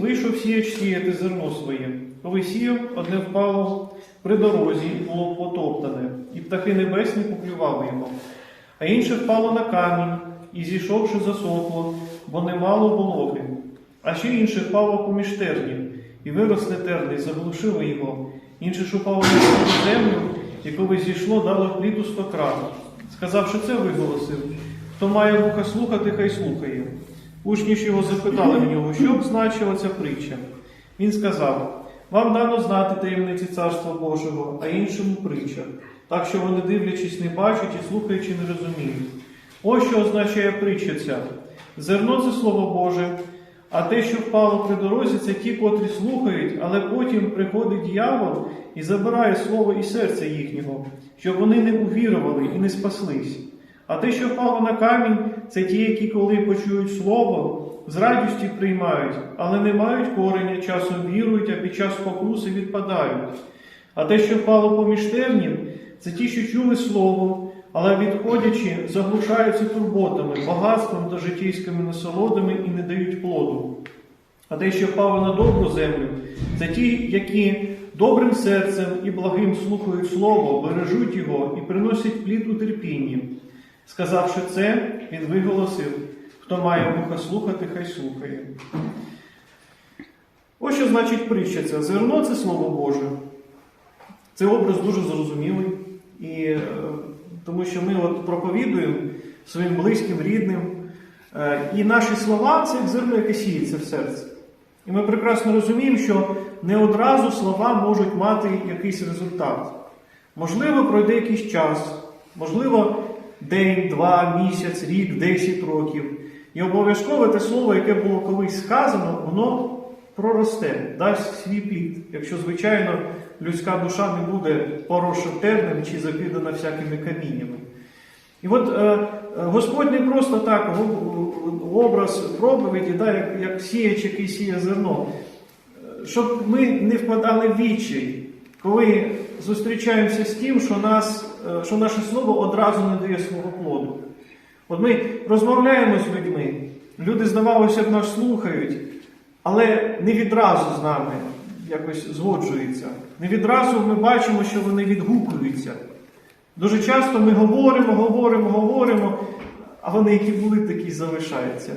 вийшов сіяч сіяти зерно своє. Коли сіяв, одне впало при дорозі було потоптане, і птахи небесні поклювали його. А інше впало на камінь, і зійшовши засохло, бо немало вологи. А ще інше впало поміж тернів, і виросли терни, і заглушили його. Інше ж упало на землю, і коли зійшло, дало плід у стократ. Сказавши це, виголосив, хто має вуха слухати, хай слухає. Учні ж його запитали в нього, що б значила ця притча. Він сказав: Вам дано знати таємниці Царства Божого, а іншому притча, так що вони, дивлячись, не бачать і слухаючи, не розуміють. Ось що означає притча ця. Зерно це Слово Боже, а те, що впало при дорозі, це ті, котрі слухають, але потім приходить дьявол і забирає слово і серце їхнього, щоб вони не увірували і не спаслись. А те, що впало на камінь, це ті, які, коли почують слово, з радістю приймають, але не мають кореня, часом вірують, а під час спокуси відпадають. А те, що впало поміж тернів, це ті, що чули слово, але відходячи, заглушаються турботами, багатством та житейськими насолодами і не дають плоду. А те, що впало на добру землю, це ті, які добрим серцем і благим слухають слово, бережуть його і приносять плід у терпінні. Сказавши це, він виголосив, хто має вуха слухати, хай слухає. Ось що значить притча ця. Зерно це Слово Боже. Це образ дуже зрозумілий. І, е, тому що ми от проповідуємо своїм близьким, рідним. Е, і наші слова це як зерно, яке сіється в серці. І ми прекрасно розуміємо, що не одразу слова можуть мати якийсь результат. Можливо, пройде якийсь час, можливо, день, два, місяць, рік, десять років. І обов'язково те слово, яке було колись сказано, воно проросте, дасть свій плід. Якщо, звичайно, людська душа не буде поросша тернем чи закидана всякими каміннями. І от е, е, Господь не просто так образ проповіді, да, як, як сіяч, який сіє зерно, Е, щоб ми не впадали в відчай, коли зустрічаємося з тим, що, нас, е, що наше слово одразу не дає свого плоду. От ми розмовляємо з людьми, люди, здавалося б, нас слухають, але не відразу з нами якось згоджуються. Не відразу ми бачимо, що вони відгукуються. Дуже часто ми говоримо, говоримо, говоримо, а вони, які були, такі залишаються.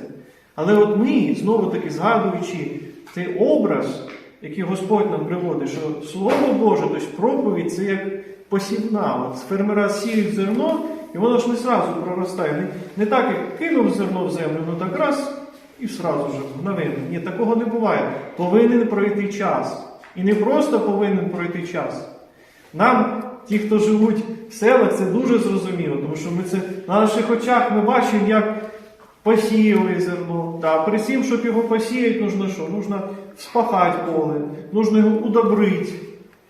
Але от ми, знову таки згадуючи цей образ, який Господь нам приводить, що Слово Боже, тобто проповідь це як посівна. От фермера сіють зерно, і воно ж не зразу проростає. Не, не так, як кинув зерно в землю, ну так раз і сразу ж мгновенно. Ні, такого не буває. Повинен пройти час. І не просто повинен пройти час. Нам, ті, хто живуть в селах, це дуже зрозуміло, тому що ми це на наших очах ми бачимо, як посіяли зерно. Да, перед тим, щоб його посіяти, нужно що? Нужно вспахати поле, нужно його удобрити,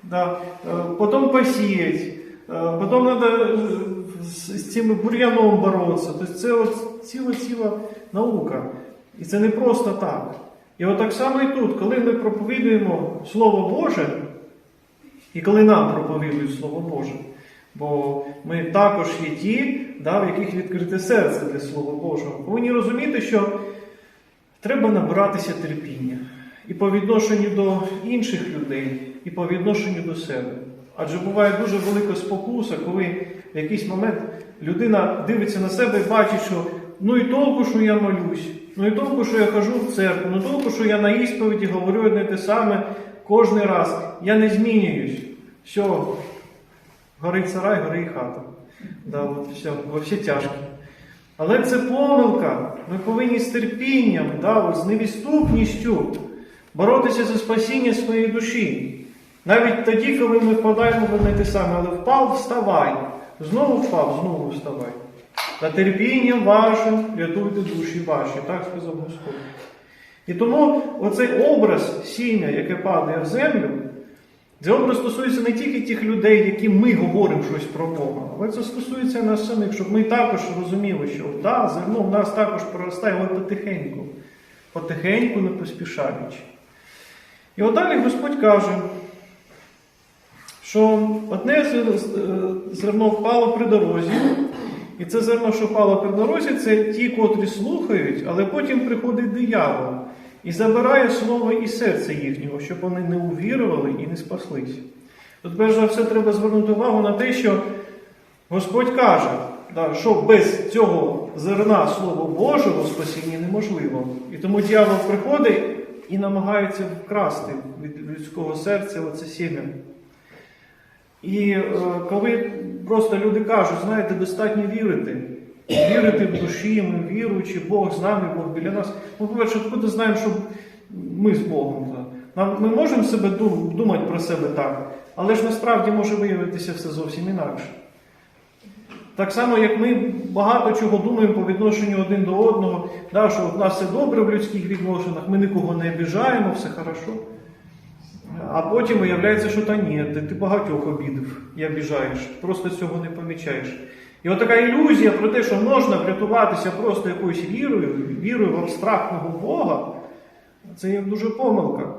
да, е, потім посіяти, е, потім треба з цим бур'яном боротися. Тобто це от ціла-ціла наука. І це не просто так. І от так само і тут, коли ми проповідуємо Слово Боже, і коли нам проповідують Слово Боже, бо ми також є ті, да, в яких відкрите серце для Слова Божого, повинні розуміти, що треба набиратися терпіння і по відношенню до інших людей, і по відношенню до себе. Адже буває дуже велика спокуса, коли в якийсь момент людина дивиться на себе і бачить, що ну і толку, що я молюсь, ну і толку, що я хожу в церкву, ну толку, що я на ісповіді говорю одне те саме кожен раз. Я не змінююсь. Все, горить сарай, гори і хата. Да, от все, во всі тяжкі. Але це помилка. Ми повинні з терпінням, да, з невідступністю боротися за спасіння своєї душі. Навіть тоді, коли ми впадаємо в одне те саме, але впав, вставай. Знову впав, знову вставай. На терпіння ваше рятуйте душі ваші, так сказав Господь. І тому оцей образ сіння, яке падає в землю, цей образ стосується не тільки тих людей, які ми говоримо щось про Бога, але це стосується нас самих, щоб ми також розуміли, що да, зерно в нас також проростає, але потихеньку, потихеньку, не поспішаючи. І от далі Господь каже, що одне е, зерно впало при дорозі, і це зерно, що впало при дорозі, це ті, котрі слухають, але потім приходить диявол і забирає слово із серця їхнього, щоб вони не увірували і не спаслись. Тут, перш за все, треба звернути увагу на те, що Господь каже, що без цього зерна Слова Божого спасіння неможливо. І тому дьявол приходить і намагається вкрасти від людського серця оце сім'я. І е, коли просто люди кажуть, знаєте, достатньо вірити, вірити в душі, ми віруючи, Бог з нами, Бог біля нас. Ну, по-перше, откуда знаємо, що ми з Богом. Нам, ми можемо себе дум- думати про себе так, але ж насправді може виявитися все зовсім інакше. Так само, як ми багато чого думаємо по відношенню один до одного, да, що в нас все добре в людських відношеннях, ми нікого не обіжаємо, все хорошо. А потім виявляється, що та ні, ти, багатьох обідав і обіжаєш, просто цього не помічаєш. І от така ілюзія про те, що можна врятуватися просто якоюсь вірою, вірою в абстрактного Бога, це є дуже помилка.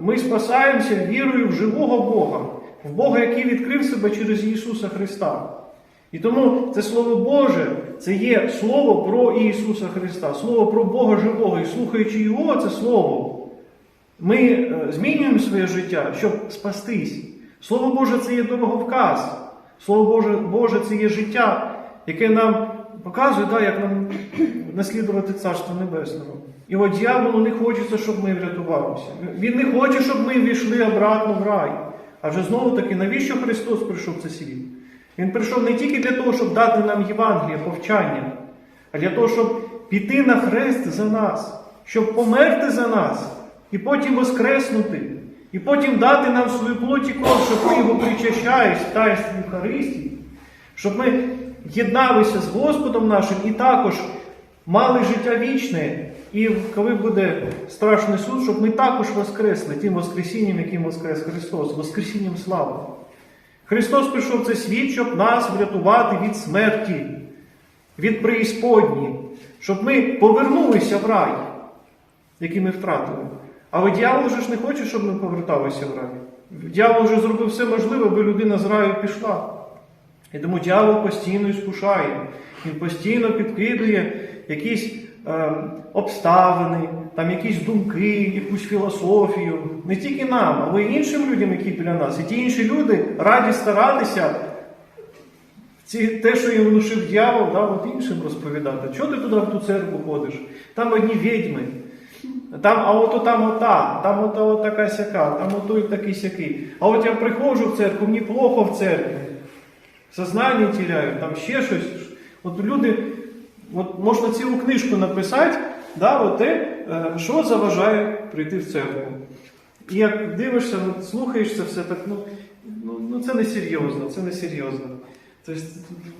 Ми спасаємося вірою в живого Бога, в Бога, який відкрив себе через Ісуса Христа. І тому це Слово Боже, це є Слово про Ісуса Христа, Слово про Бога живого. І слухаючи Його, це Слово, ми е, змінюємо своє життя, щоб спастись. Слово Боже це є дороговказ. Слово Боже, Боже це є життя, яке нам показує, да, як нам наслідувати Царство Небесного. І от дьяволу не хочеться, щоб ми врятувалися. Він не хоче, щоб ми війшли обратно в рай. Адже знову таки, навіщо Христос прийшов в цей світ? Він прийшов не тільки для того, щоб дати нам Євангеліє, повчання, а для того, щоб піти на хрест за нас, щоб померти за нас, і потім воскреснути, і потім дати нам свою плоть і кров, щоб ми його причащаєш в таїнстві Євхаристії, щоб ми єдналися з Господом нашим і також мали життя вічне. І коли буде страшний суд, щоб ми також воскресли тим Воскресінням, яким воскрес Христос, Воскресінням слави. Христос прийшов в цей світ, щоб нас врятувати від смерті, від преісподні, щоб ми повернулися в рай, який ми втратили. Але дьявол же ж не хоче, щоб ми поверталися в рай. Дьявол вже зробив все можливе, аби людина з раю пішла. І тому дьявол постійно іскушає, він постійно підкидує якісь е, обставини, там якісь думки, якусь філософію. Не тільки нам, але й іншим людям, які біля нас. І ті інші люди раді старатися ці, те, що їм внушив дьявол, да, от іншим розповідати. Чого ти туди в ту церкву ходиш? Там одні відьми. Там, а от там ота, там от така сяка, там отой такий сякий. А от я приходжу в церкву, мені плохо в церкві. Сознання тіряю, там ще щось. От люди, от можна цілу книжку написати, да, от те, е, що заважає прийти в церкву. І як дивишся, от слухаєш це все, так ну, ну, ну це не серйозно, це не серйозно. Тобто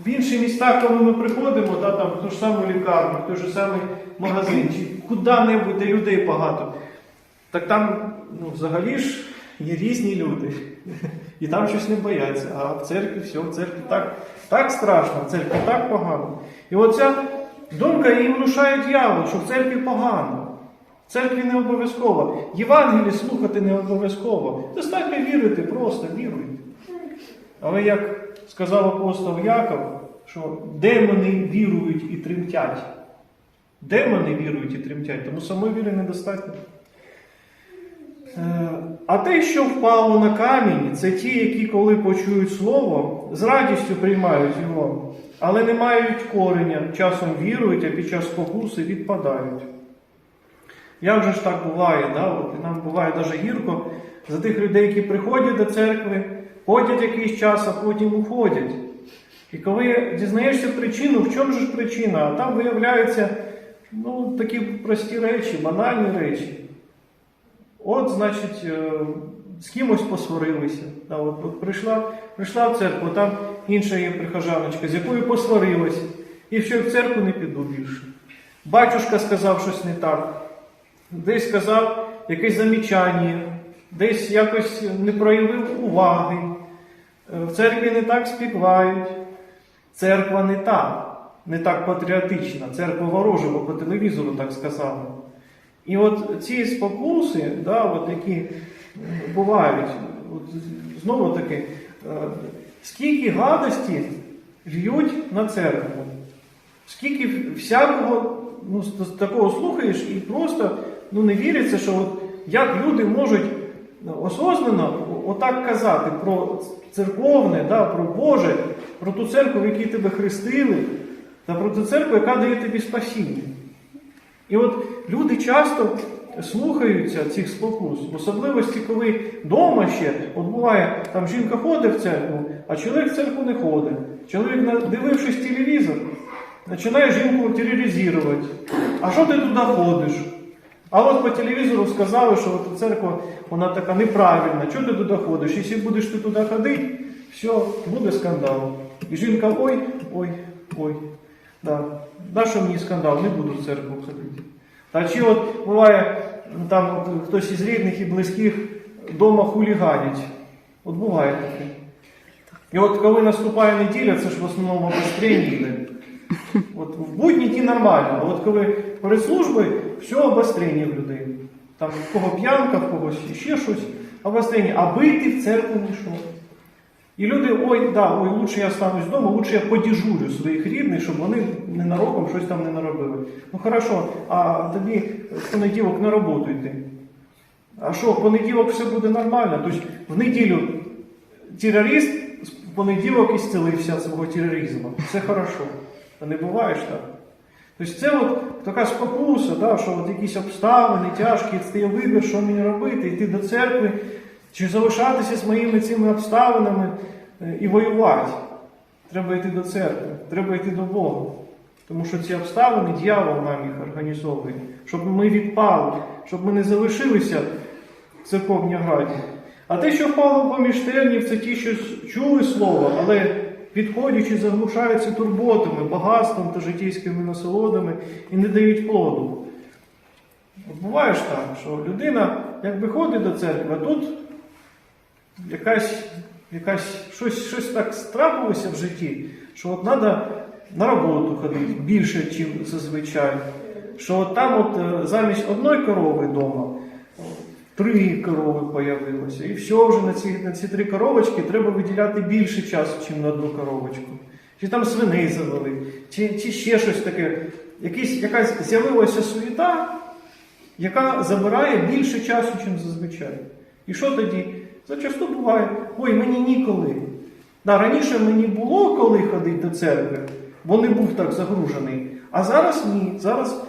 в інші міста, коли ми приходимо, да, там, в ту ж саму лікарню, в той же самий магазин, куди-небудь, де людей багато, так там ну, взагалі ж є різні люди. І там щось не бояться. А в церкві все, в церкві так, так страшно, в церкві так погано. І оця думка її внушає дьявол, що в церкві погано. В церкві не обов'язково. Євангелії слухати не обов'язково. Достатньо вірити, просто віруйте. Але як сказав апостол Яков, що демони вірують і тремтять. Демони вірують і тремтять, тому самої віри недостатньо. Е, А те, що впало на камінь, це ті, які, коли почують слово, з радістю приймають його, але не мають кореня, часом вірують, а під час спокуси відпадають. Як же ж так буває? Да? От, нам буває навіть гірко за тих людей, які приходять до церкви, ходять якийсь час, а потім уходять. І коли дізнаєшся причину, в чому ж причина, а там виявляються ну, такі прості речі, банальні речі. От, значить, е, з кимось посварилися. Да, от, прийшла, прийшла в церкву, там інша є прихожаночка, з якою посварилася. І що в церкву не піду більше. Батюшка сказав щось не так, десь сказав якесь замічання, десь якось не проявив уваги. Е, В церкві не так співають. Церква не та, не так патріотична, церква ворожа, бо по телевізору так сказали. І от ці спокуси, да, от які бувають, от, знову таки, е, скільки гадості льють на церкву, скільки всякого ну, такого слухаєш і просто ну, не віриться, що от, як люди можуть ну, осознано отак казати про церковне, да, про Боже, про ту церкву, в якій тебе хрестили, та про ту церкву, яка дає тобі спасіння. І от люди часто слухаються цих спокус, в особливості, коли вдома ще, от буває, там жінка ходить в церкву, а чоловік в церкву не ходить. Чоловік, надивившись телевізор, починає жінку тероризувати. А що ти туди ходиш? А от по телевізору сказали, що от церква вона така неправильна. Чого ти туди ходиш? Якщо будеш ти туди ходити, все, буде скандал. І жінка, ой, ой, ой. Да. Що мені скандал, не буду в церкву ходити. Та чи от буває, там от, хтось із рідних і близьких вдома хуліганять. От буває таке. І от коли наступає неділя, це ж в основному обострення. От в будні ті нормально, а от коли перед службою, все обострення в людей. Там в кого п'янка, в когось ще щось, обострення, аби ти в церкву не йшов. І люди, ой, да, ой, лучше я останусь вдома, лучше я подіжурю своїх рідних, щоб вони ненароком щось там не наробили. Ну хорошо, а тобі в понеділок на роботу йти. А що, в понеділок все буде нормально? Тобто в неділю терорист в понеділок ісцелився свого тероризму. Все хорошо. Та не буває ж так. Тобто це от така спокуса, да, що от якісь обставини тяжкі, стає вибір, що мені робити, йти до церкви, чи залишатися з моїми цими обставинами е, і воювати. Треба йти до церкви, треба йти до Бога. Тому що ці обставини дьявол нам їх організовує, щоб ми відпали, щоб ми не залишилися в церковній граді. А те, що впало поміж тернів, це ті, що чули слово, але підходячи, заглушаються турботами, багатством та життєйськими насолодами і не дають плоду. Буває ж так, що людина якби ходить до церкви, а тут якась, якась щось, щось так трапилося в житті, що от треба на роботу ходити більше, ніж зазвичай. Що от там от е, замість одної корови вдома три корови появилося. І все вже на ці, на ці три коровочки треба виділяти більше часу, ніж на одну коровочку. Чи там свиней завели, чи, чи ще щось таке. Якісь, якась з'явилася суєта, яка забирає більше часу, ніж зазвичай. І що тоді? Зачасту буває, ой, мені ніколи. Да, раніше мені було коли ходити до церкви, бо не був так загружений. А зараз ні, зараз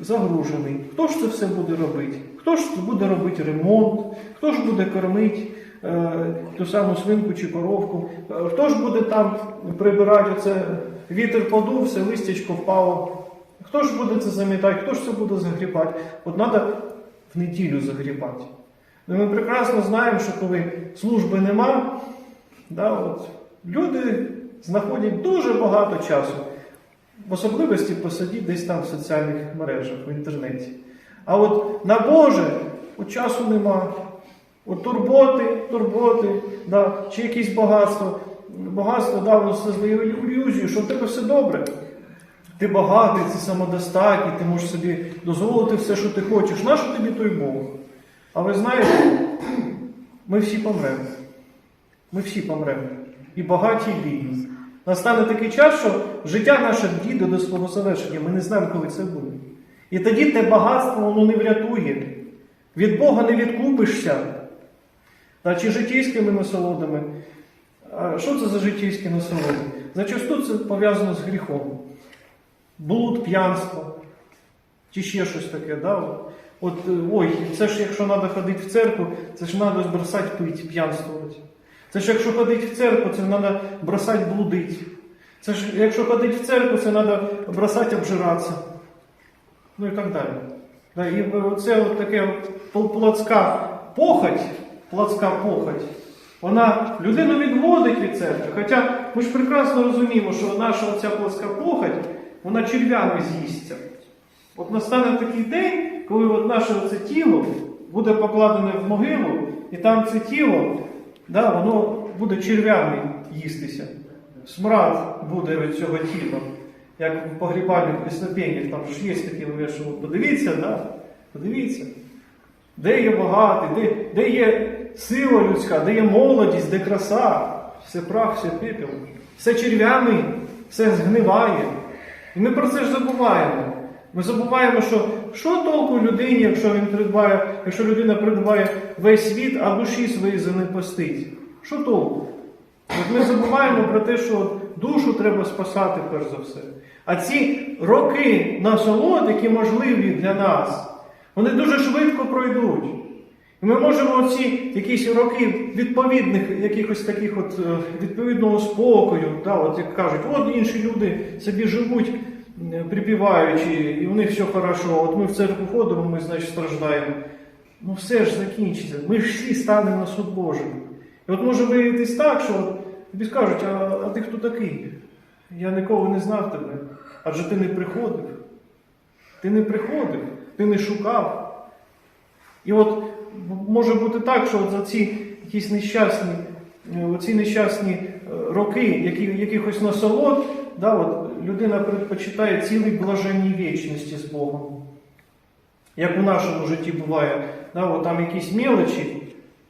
загружений. Хто ж це все буде робити? Хто ж буде робити ремонт, хто ж буде кормити е, ту саму свинку чи коровку, Е, хто ж буде там прибирати оце вітер подув, все листячко впало. Хто ж буде це замітати, хто ж це буде загрібати? От треба в неділю загрібати. Ну, ми прекрасно знаємо, що коли служби нема, да, от, люди знаходять дуже багато часу, в особливості посидіть десь там в соціальних мережах, в інтернеті. А от на Боже от часу нема. От турботи, турботи, да, чи якісь багатство. Багатство да, воно создає ілюзію, що в тебе все добре. Ти багатий, ти самодостатній, ти можеш собі дозволити все, що ти хочеш. Нащо тобі той Бог? А ви знаєте, ми всі помремо. Ми всі помремо. І багаті, і бідні. Настане такий час, що життя наше дійде до свого завершення. Ми не знаємо, коли це буде. І тоді те багатство воно не врятує. Від Бога не відкупишся. Та чи життєйськими насолодами. А що це за життєйські насолоди? Зачасту це пов'язано з гріхом. Блуд, п'янство, чи ще щось таке. Да? От, е, ой, це ж якщо треба ходити в церкву, це ж треба бросати пити, п'янствувати. Це ж якщо ходити в церкву, це треба бросати блудити. Це ж якщо ходити в церкву, це треба бросати обжиратися. Ну і так далі. Да, і це от таке от пл- плотська похоть, плотська похоть, вона людину відводить від церкви. Хоча ми ж прекрасно розуміємо, що наша оця плотська похоть, вона черв'ями з'їсться. От настане такий день, коли от наше оце тіло буде покладене в могилу, і там це тіло, да, воно буде черв'ями їстися. Смрад буде від цього тіла. Як в погрібальних піснопеннях, там ж є такі, що подивіться, да? подивіться, де є багатий, де, де є сила людська, де є молодість, де краса, все прах, все пепел, все черв'ями, все згниває. І ми про це ж забуваємо. Ми забуваємо, що що толку людині, якщо він придбає, якщо людина придбає весь світ, а душі свої занепастить? Що толку? От ми забуваємо про те, що душу треба спасати перш за все. А ці роки насолод, які можливі для нас, вони дуже швидко пройдуть. І ми можемо ці якісь роки відповідних, якихось таких от е, відповідного спокою, да, от як кажуть, от інші люди собі живуть припіваючи, і у них все хорошо, от ми в церкву ходимо, ми, значить, страждаємо. Ну все ж закінчиться. Ми ж всі станемо на суд Божий. І от може виявитись так, що тобі скажуть, а, а ти хто такий? Я ніколи не знав тебе. Адже ти не приходив. Ти не приходив, ти не шукав. І от може бути так, що от за ці якісь нещасні, е, оці нещасні роки, які, якихось насолод, да, от, людина предпочитає цілій блаженній вічності з Богом. Як у нашому житті буває, да, от там якісь мелочі,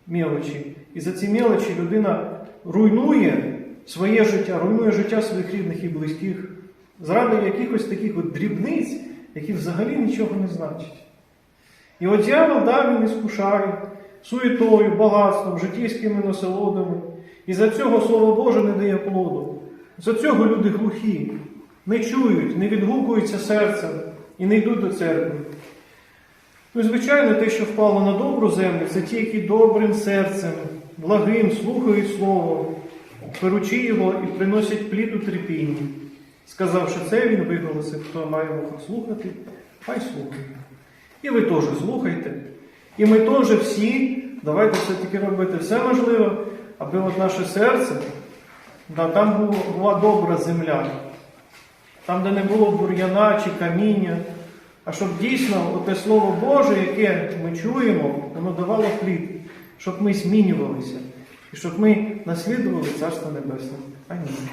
мелочі, і за ці мелочі людина руйнує своє життя, руйнує життя своїх рідних і близьких, заради якихось таких от дрібниць, які взагалі нічого не значать. І от дьявол, да, він іскушає суетою, багатством, життєвськими насолодами. І за цього Слово Боже не дає плоду. За цього люди глухі, не чують, не відгукуються серцем і не йдуть до церкви. Ну, звичайно, те, що впало на добру землю, це ті, які добрим серцем, благим, слухають Слово, беручи його і приносять плід у терпінні. Сказавши це, він виголосив, хто має вухо слухати, хай слухає. І ви теж слухайте. І ми теж всі, давайте все-таки робити все можливе, аби от наше серце, да, там була добра земля, там, де не було бур'яна чи каміння, а щоб дійсно те Слово Боже, яке ми чуємо, воно давало плід, щоб ми змінювалися і щоб ми наслідували Царство Небесне. Амінь.